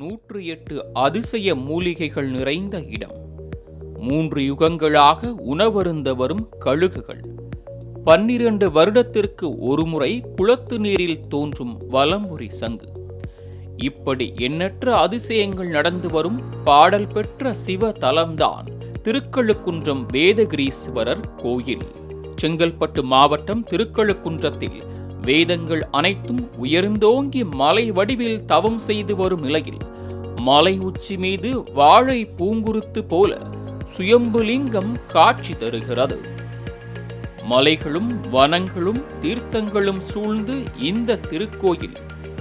நூற்று எட்டு அதிசய மூலிகைகள் நிறைந்த இடம். மூன்று யுகங்களாக உணவருந்த வரும் கழுகுகள். பன்னிரண்டு வருடத்திற்கு ஒருமுறை குளத்து நீரில் தோன்றும் வலம்புரி சங்கு. இப்படி எண்ணற்ற அதிசயங்கள் நடந்து வரும் பாடல் பெற்ற சிவ தலம்தான் திருக்கழுக்குன்றம் வேதகிரீஸ்வரர் கோயில். செங்கல்பட்டு மாவட்டம் திருக்கழுக்குன்றத்தில் வேதங்கள் அனைத்தும் உயர்ந்தோங்கி மலை வடிவில் தவம் செய்து வரும் நிலையில் மலை உச்சி மீது வாழை பூங்குருத்து போல சுயம்புலிங்கம் காட்சி தருகிறது. மலைகளும் வனங்களும் தீர்த்தங்களும் சூழ்ந்து இந்த திருக்கோயில்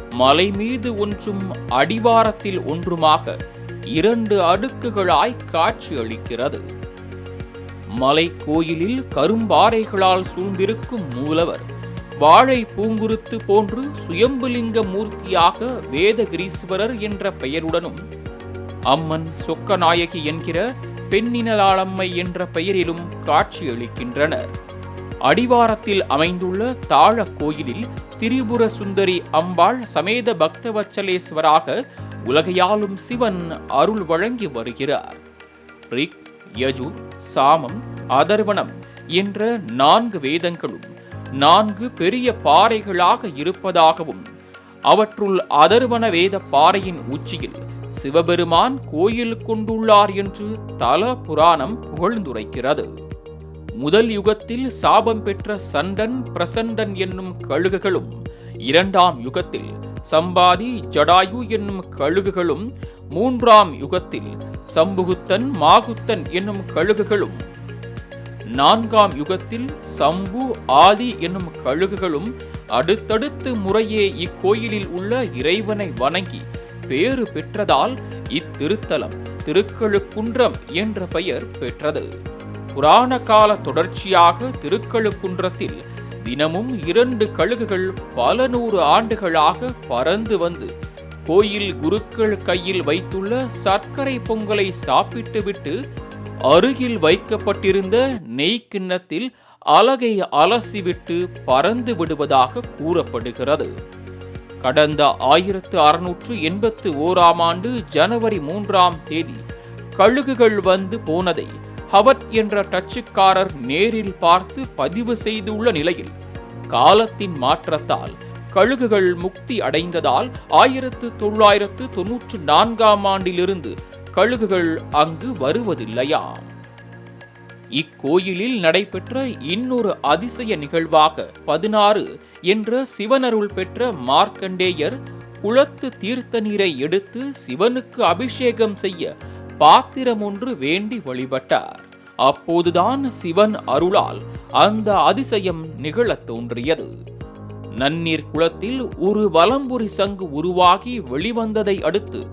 மலை மீது ஒன்றும் அடிவாரத்தில் ஒன்றுமாக இரண்டு அடுக்குகளாய் காட்சியளிக்கிறது மலை கோயிலில் கரும்பாறைகளால் சூழ்ந்திருக்கும் மூலவர் வாழை பூங்குருத்து போன்று சுயம்புலிங்க மூர்த்தியாக வேதகிரீஸ்வரர் என்ற பெயருடனும் அம்மன் சொக்கநாயகி என்கிற பெண்ணினலாளம்மை என்ற பெயரிலும் காட்சியளிக்கின்றனர். அடிவாரத்தில் அமைந்துள்ள தாழ கோயிலில் திரிபுர சுந்தரி அம்பாள் சமேத பக்தவச்சலேஸ்வராக உலகையாலும் சிவன் அருள் வழங்கி வருகிறார். ரிக் யஜு சாமம் அதர்வனம் என்ற நான்கு வேதங்களும் நான்கு பெரிய பாறைகளாக இருப்பதாகவும் அவற்றுள் அதர்வன வேத பாறையின் உச்சியில் சிவபெருமான் கோயில் கொண்டுள்ளார் என்று தல புராணம் புகழ்ந்துரைக்கிறது. முதல் யுகத்தில் சாபம் பெற்ற சண்டன் பிரசண்டன் என்னும் கழுகுகளும் இரண்டாம் யுகத்தில் சம்பாதி ஜடாயு என்னும் கழுகுகளும் மூன்றாம் யுகத்தில் சம்புகுத்தன் மாகுத்தன் என்னும் கழுகுகளும் நான்காம் யுகத்தில் சம்பு ஆதி என்னும் கழுகுகளும் அடுத்தடுத்து முறையே இக்கோயிலில் உள்ள இறைவனை வணங்கி பேறு பெற்றதால் இத்திருத்தலம் திருக்கழுக்குன்றம் என்ற பெயர் பெற்றது. புராண கால தொடர்ச்சியாக திருக்கழுக்குன்றத்தில் தினமும் இரண்டு கழுகுகள் பல நூறு ஆண்டுகளாக பறந்து வந்து கோயில் குருக்கள் கையில் வைத்துள்ள சர்க்கரை பொங்கலை சாப்பிட்டுவிட்டு அருகில் வைக்கப்பட்டிருந்த நெய் கிண்ணத்தில் அலகை அலசிவிட்டு பறந்து விடுவதாக கூறப்படுகிறது. கடந்த ஆயிரத்து அறுநூற்று எண்பத்து ஓராம் ஆண்டு ஜனவரி மூன்றாம் தேதி கழுகுகள் வந்து போனதை ஹவட் என்ற டச்சுக்காரர் நேரில் பார்த்து பதிவு செய்துள்ள நிலையில் காலத்தின் மாற்றத்தால் கழுகுகள் முக்தி அடைந்ததால் ஆயிரத்து தொள்ளாயிரத்து தொன்னூற்று நான்காம் ஆண்டிலிருந்து கழுகுகள் அங்கு வருவதில்லையாம் இக்கோயிலில் நடைபெற்ற இன்னொரு அதிசய நிகழ்வாக பதினாறு என்ற சிவனருள் பெற்ற மார்க்கண்டேயர் குளத்து தீர்த்த நீரை எடுத்து சிவனுக்கு அபிஷேகம் செய்ய பாத்திரம் ஒன்று வேண்டி வழிபட்டார். அப்போதுதான் சிவன் அருளால் அந்த அதிசயம் நிகழத் தோன்றியது. நன்னீர் குளத்தில் ஒரு வலம்புரி சங்கு உருவாகி வெளிவந்ததை அடுத்து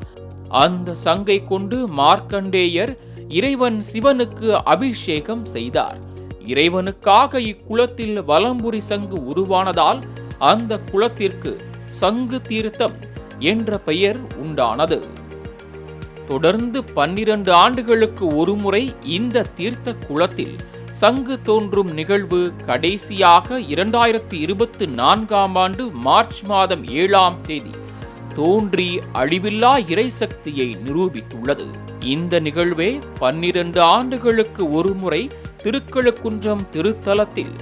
அந்த சங்கை கொண்டு மார்க்கண்டேயர் இறைவன் சிவனுக்கு அபிஷேகம் செய்தார். இறைவனுக்காக இக்குளத்தில் வலம்புரி சங்கு உருவானதால் அந்த குளத்திற்கு சங்கு தீர்த்தம் என்ற பெயர் உண்டானது. தொடர்ந்து பன்னிரண்டு ஆண்டுகளுக்கு ஒருமுறை இந்த தீர்த்த குளத்தில் சங்கு தோன்றும் நிகழ்வு கடைசியாக இரண்டாயிரத்தி இருபத்தி நான்காம் ஆண்டு மார்ச் மாதம் ஏழாம் தேதி தோன்றி அழிவில்லா இறை சக்தியை நிரூபித்துள்ளது. இந்த நிகழ்வே பன்னிரண்டு ஆண்டுகளுக்கு ஒருமுறை திருக்கழுக்குன்றம் திருத்தலத்தில்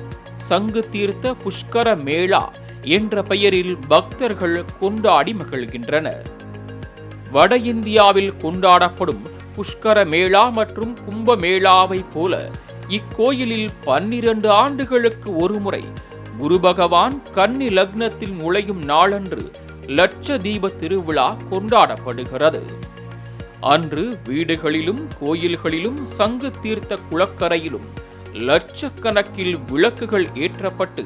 சங்கு தீர்த்த புஷ்கர மேளா என்ற பெயரில் பக்தர்கள் கொண்டாடி மகிழ்கின்றனர். வட இந்தியாவில் கொண்டாடப்படும் புஷ்கர மேளா மற்றும் கும்ப மேளாவை போல இக்கோயிலில் பன்னிரண்டு ஆண்டுகளுக்கு ஒருமுறை குரு பகவான் கன்னி லக்னத்தில் நுழையும் நாளன்று லட்சதீப திருவிழா கொண்டாடப்படுகிறது. அன்று வீடுகளிலும் கோயில்களிலும் சங்கு தீர்த்த குளக்கரையிலும் லட்சக்கணக்கில் விளக்குகள் ஏற்றப்பட்டு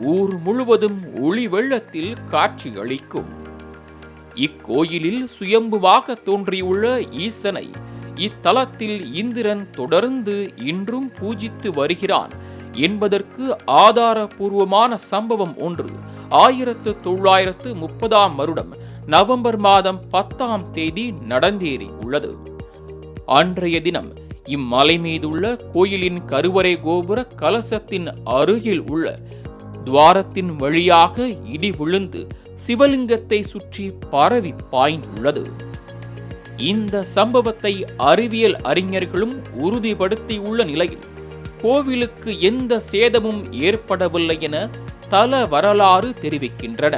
ஊர் முழுவதும் ஒளி வெள்ளத்தில் காட்சியளிக்கும். இக்கோயிலில் சுயம்புவாக தோன்றியுள்ள ஈசனை இத்தலத்தில் இந்திரன் தொடர்ந்து இன்றும் பூஜித்து வருகிறான் என்பதற்கு ஆதாரபூர்வமான சம்பவம் ஒன்று ஆயிரத்து தொள்ளாயிரத்து முப்பதாம் வருடம் நவம்பர் மாதம் பத்தாம் தேதி நடந்தேறி உள்ளது. அன்றைய தினம் இம்மலை மீதுள்ள கோயிலின் கருவறை கோபுர கலசத்தின் அருகில் உள்ள துவாரத்தின் வழியாக இடி விழுந்து சிவலிங்கத்தை சுற்றி பரவி பாய்ந்துள்ளது. இந்த சம்பவத்தை அறிவியல் அறிஞர்களும் உறுதிப்படுத்தியுள்ள நிலையில் கோவிலுக்கு எந்த சேதமும் ஏற்படவில்லை என தல வரலாறு தெரிவிக்கின்றன.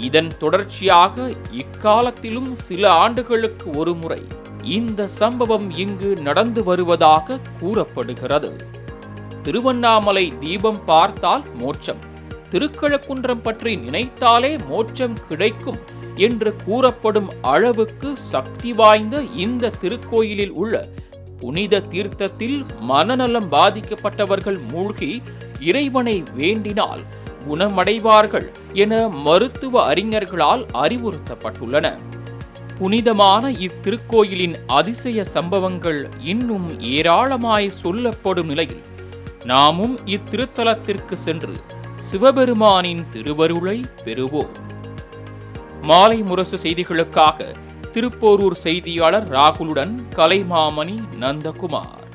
இதன் தொடர்ச்சியாக இக்காலத்திலும் சில ஆண்டுகளுக்கு ஒருமுறை இந்த சம்பவம் இங்கு நடந்து வருவதாக கூறப்படுகிறது. திருவண்ணாமலை தீபம் பார்த்தால் மோட்சம் திருக்கழக்குன்றம் பற்றி நினைத்தாலே மோட்சம் கிடைக்கும் என்று கூறப்படும் அளவுக்கு சக்தி வாய்ந்த இந்த திருக்கோயிலில் உள்ள புனித தீர்த்தத்தில் மனநலம் பாதிக்கப்பட்டவர்கள் மூழ்கி இறைவனை வேண்டினால் குணமடைவார்கள் என மருத்துவ அறிஞர்களால் அறிவுறுத்தப்பட்டுள்ளன. புனிதமான இத்திருக்கோயிலின் அதிசய சம்பவங்கள் இன்னும் ஏராளமாய் சொல்லப்படும் நிலையில் நாமும் இத்திருத்தலத்திற்கு சென்று சிவபெருமானின் திருவருளை பெறுவோம். மாலை முரசு செய்திகளுக்காக திருப்போரூர் செய்தியாளர் ராகுலுடன் கலைமாமணி நந்தகுமார்.